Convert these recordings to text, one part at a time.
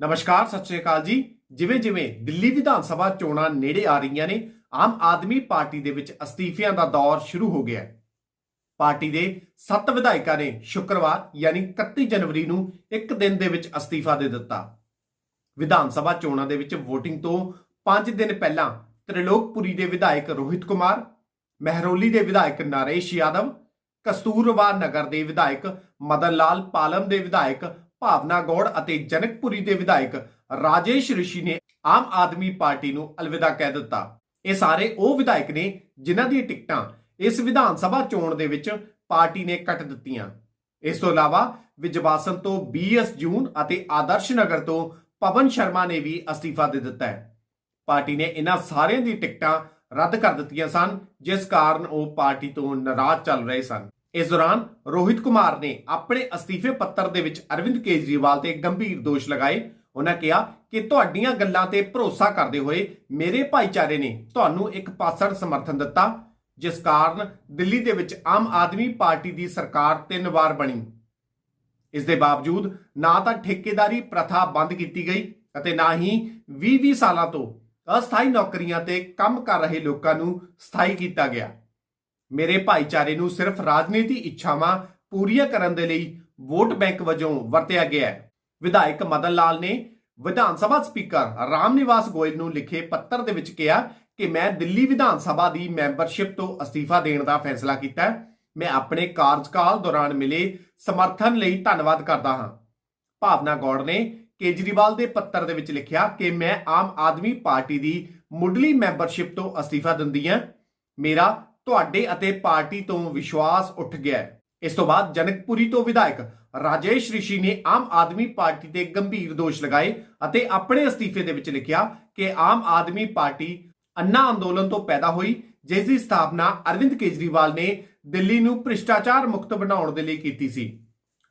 ਨਮਸਕਾਰ, ਸਤਿ ਸ਼੍ਰੀ ਅਕਾਲ ਜੀ। ਜਿਵੇਂ ਜਿਵੇਂ ਦਿੱਲੀ ਵਿਧਾਨ ਸਭਾ ਚੋਣਾਂ ਨੇੜੇ ਆ ਰਹੀਆਂ ਨੇ, ਆਮ ਆਦਮੀ ਪਾਰਟੀ ਦੇ ਵਿੱਚ ਅਸਤੀਫਿਆਂ ਦਾ ਦੌਰ ਸ਼ੁਰੂ ਹੋ ਗਿਆ ਹੈ। ਪਾਰਟੀ ਦੇ 7 ਵਿਧਾਇਕਾਂ ਨੇ ਸ਼ੁੱਕਰਵਾਰ, ਯਾਨੀ 31 ਜਨਵਰੀ ਨੂੰ ਇੱਕ ਦਿਨ ਦੇ ਵਿੱਚ ਅਸਤੀਫਾ ਦੇ ਦਿੱਤਾ। ਵਿਧਾਨ ਸਭਾ ਚੋਣਾਂ ਦੇ ਵਿੱਚ VOTING ਤੋਂ 5 ਦਿਨ ਪਹਿਲਾਂ ਤ੍ਰਿਲੋਕਪੁਰੀ ਦੇ ਵਿਧਾਇਕ ਰੋਹਿਤ ਕੁਮਾਰ, ਮਹਿਰੋਲੀ ਦੇ ਵਿਧਾਇਕ ਨਰੇਸ਼ ਯਾਦਵ ਕਸਤੂਰਬਾ ਨਗਰ ਦੇ ਵਿਧਾਇਕ ਮਦਨ ਲਾਲ ਪਾਲਮ ਦੇ ਵਿਧਾਇਕ ਭਾਵਨਾ ਗੌੜ ਅਤੇ ਜਨਕਪੁਰੀ ਦੇ ਵਿਧਾਇਕ ਰਾਜੇਸ਼ ਰਿਸ਼ੀ ਨੇ ਆਮ ਆਦਮੀ ਪਾਰਟੀ ਨੂੰ ਅਲਵਿਦਾ ਕਹਿ ਦਿੱਤਾ। ਇਹ ਸਾਰੇ ਉਹ ਵਿਧਾਇਕ ਨੇ ਜਿਨ੍ਹਾਂ ਦੀਆਂ ਟਿਕਟਾਂ ਇਸ ਵਿਧਾਨ ਸਭਾ ਚੋਣ ਦੇ ਵਿੱਚ ਪਾਰਟੀ ਨੇ ਕੱਟ ਦਿੱਤੀਆਂ। ਇਸ ਤੋਂ ਇਲਾਵਾ ਵਿਜਵਾਸਨ ਤੋਂ ਬੀਐਸ ਜੂਨ ਅਤੇ ਆਦਰਸ਼ ਨਗਰ ਤੋਂ ਪਵਨ ਸ਼ਰਮਾ ਨੇ ਵੀ ਅਸਤੀਫਾ ਦੇ ਦਿੱਤਾ ਹੈ। ਪਾਰਟੀ ਨੇ ਇਹਨਾਂ ਸਾਰਿਆਂ ਦੀ ਟਿਕਟਾਂ ਰੱਦ ਕਰ ਦਿੱਤੀਆਂ ਸਨ, ਜਿਸ ਕਾਰਨ ਉਹ ਪਾਰਟੀ ਤੋਂ ਨਾਰਾਜ਼ ਚੱਲ ਰਹੇ ਸਨ। ਇਸ ਦੌਰਾਨ ਰੋਹਿਤ ਕੁਮਾਰ ਨੇ ਆਪਣੇ ਅਸਤੀਫੇ ਪੱਤਰ ਦੇ ਵਿੱਚ ਅਰਵਿੰਦ ਕੇਜਰੀਵਾਲ ਤੇ ਗੰਭੀਰ ਦੋਸ਼ ਲਗਾਏ। ਉਹਨਾਂ ਕਿਹਾ ਕਿ ਤੁਹਾਡੀਆਂ ਗੱਲਾਂ ਤੇ ਭਰੋਸਾ ਕਰਦੇ ਹੋਏ ਮੇਰੇ ਭਾਈਚਾਰੇ ਨੇ ਤੁਹਾਨੂੰ ਇੱਕ ਪਾਸੜ ਸਮਰਥਨ ਦਿੱਤਾ, ਜਿਸ ਕਾਰਨ ਦਿੱਲੀ ਦੇ ਵਿੱਚ ਆਮ ਆਦਮੀ ਪਾਰਟੀ ਦੀ ਸਰਕਾਰ ਤਿੰਨ ਵਾਰ ਬਣੀ। ਇਸ ਦੇ ਬਾਵਜੂਦ ਨਾ ਤਾਂ ਠੇਕੇਦਾਰੀ ਪ੍ਰਥਾ ਬੰਦ ਕੀਤੀ ਗਈ ਅਤੇ ਨਾ ਹੀ 20-20 ਸਾਲਾਂ ਤੋਂ ਅਸਥਾਈ ਨੌਕਰੀਆਂ ਤੇ ਕੰਮ ਕਰ ਰਹੇ ਲੋਕਾਂ ਨੂੰ ਸਥਾਈ ਕੀਤਾ ਗਿਆ। ਮੇਰੇ ਭਾਈਚਾਰੇ ਨੂੰ ਸਿਰਫ ਰਾਜਨੀਤੀ ਇੱਛਾਵਾਂ ਪੂਰੀਆਂ ਕਰਨ ਦੇ ਲਈ ਵੋਟ ਬੈਂਕ ਵਜੋਂ ਵਰਤਿਆ ਗਿਆ ਹੈ। ਵਿਧਾਇਕ ਮਦਨ ਲਾਲ ਨੇ ਵਿਧਾਨ ਸਭਾ ਸਪੀਕਰ ਰਾਮ ਗੋਇਲ ਨੂੰ ਲਿਖੇ ਪੱਤਰ ਦੇ ਵਿੱਚ ਕਿਹਾ ਕਿ ਮੈਂ ਦਿੱਲੀ ਵਿਧਾਨ ਸਭਾ ਦੀ ਮੈਂਬਰਸ਼ਿਪ ਤੋਂ ਅਸਤੀਫਾ ਦੇਣ ਦਾ ਫੈਸਲਾ ਕੀਤਾ ਹੈ। ਮੈਂ ਆਪਣੇ ਕਾਰਜਕਾਲ ਦੌਰਾਨ ਮਿਲੇ ਸਮਰਥਨ ਲਈ ਧੰਨਵਾਦ ਕਰਦਾ ਹਾਂ। ਭਾਵਨਾ ਗੌੜ ਨੇ ਕੇਜਰੀਵਾਲ ਦੇ ਪੱਤਰ ਦੇ ਵਿੱਚ ਲਿਖਿਆ ਕਿ ਮੈਂ ਆਮ ਆਦਮੀ ਪਾਰਟੀ ਦੀ ਮੁੱਢਲੀ ਮੈਂਬਰਸ਼ਿਪ ਤੋਂ ਅਸਤੀਫਾ ਦਿੰਦੀ ਹਾਂ। ਮੇਰਾ ਤੁਹਾਡੇ ਅਤੇ ਪਾਰਟੀ ਤੋਂ ਵਿਸ਼ਵਾਸ ਉੱਠ ਗਿਆ ਇਸ ਤੋਂ ਬਾਅਦ ਜਨਕਪੁਰੀ ਤੋਂ ਵਿਧਾਇਕ ਰਾਜੇਸ਼ ਰਿਸ਼ੀ ਨੇ ਆਮ ਆਦਮੀ ਪਾਰਟੀ ਤੇ ਗੰਭੀਰ ਦੋਸ਼ ਲਗਾਏ ਅਤੇ ਆਪਣੇ ਅਸਤੀਫੇ ਦੇ ਵਿੱਚ ਲਿਖਿਆ ਕਿ ਆਮ ਆਦਮੀ ਪਾਰਟੀ ਅੰਨਾ ਅੰਦੋਲਨ ਤੋਂ ਪੈਦਾ ਹੋਈ, ਜਿਸ ਦੀ ਸਥਾਪਨਾ ਅਰਵਿੰਦ ਕੇਜਰੀਵਾਲ ਨੇ ਦਿੱਲੀ ਨੂੰ ਭ੍ਰਿਸ਼ਟਾਚਾਰ ਮੁਕਤ ਬਣਾਉਣ ਦੇ ਲਈ ਕੀਤੀ ਸੀ।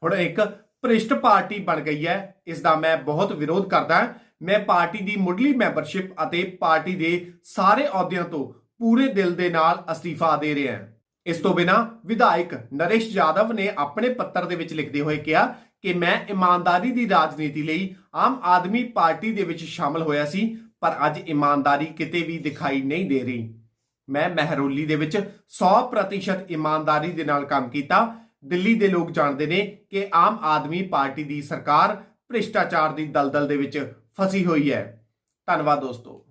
ਹੁਣ ਇੱਕ ਭ੍ਰਿਸ਼ਟ ਪਾਰਟੀ ਬਣ ਗਈ ਹੈ। ਇਸ ਦਾ ਮੈਂ ਬਹੁਤ ਵਿਰੋਧ ਕਰਦਾ ਮੈਂ ਪਾਰਟੀ ਦੀ ਮੁੱਢਲੀ ਮੈਂਬਰਸ਼ਿਪ ਅਤੇ ਪਾਰਟੀ ਦੇ ਸਾਰੇ ਅਹੁਦਿਆਂ ਤੋਂ ਪੂਰੇ ਦਿਲ ਦੇ ਨਾਲ ਅਸਤੀਫਾ ਦੇ ਰਿਹਾ ਹਾਂ। ਇਸ ਤੋਂ ਬਿਨਾ ਵਿਧਾਇਕ ਨਰੇਸ਼ ਯਾਦਵ ਨੇ ਆਪਣੇ ਪੱਤਰ ਦੇ ਵਿੱਚ ਲਿਖਦੇ ਹੋਏ ਕਿਹਾ ਕਿ ਮੈਂ ਇਮਾਨਦਾਰੀ ਦੀ ਰਾਜਨੀਤੀ ਲਈ ਆਮ ਆਦਮੀ ਪਾਰਟੀ ਦੇ ਵਿੱਚ ਸ਼ਾਮਲ ਹੋਇਆ ਸੀ, ਪਰ ਅੱਜ ਇਮਾਨਦਾਰੀ ਕਿਤੇ ਵੀ ਦਿਖਾਈ ਨਹੀਂ ਦੇ ਰਹੀ। ਮੈਂ ਮਹਿਰੋਲੀ ਦੇ ਵਿੱਚ 100% ਇਮਾਨਦਾਰੀ ਦੇ ਨਾਲ ਕੰਮ ਕੀਤਾ। ਦਿੱਲੀ ਦੇ ਲੋਕ ਜਾਣਦੇ ਨੇ ਕਿ ਆਮ ਆਦਮੀ ਪਾਰਟੀ ਦੀ ਸਰਕਾਰ ਭ੍ਰਿਸ਼ਟਾਚਾਰ ਦੀ ਦਲਦਲ ਦੇ ਵਿੱਚ ਫਸੀ ਹੋਈ ਹੈ। ਧੰਨਵਾਦ ਦੋਸਤੋ।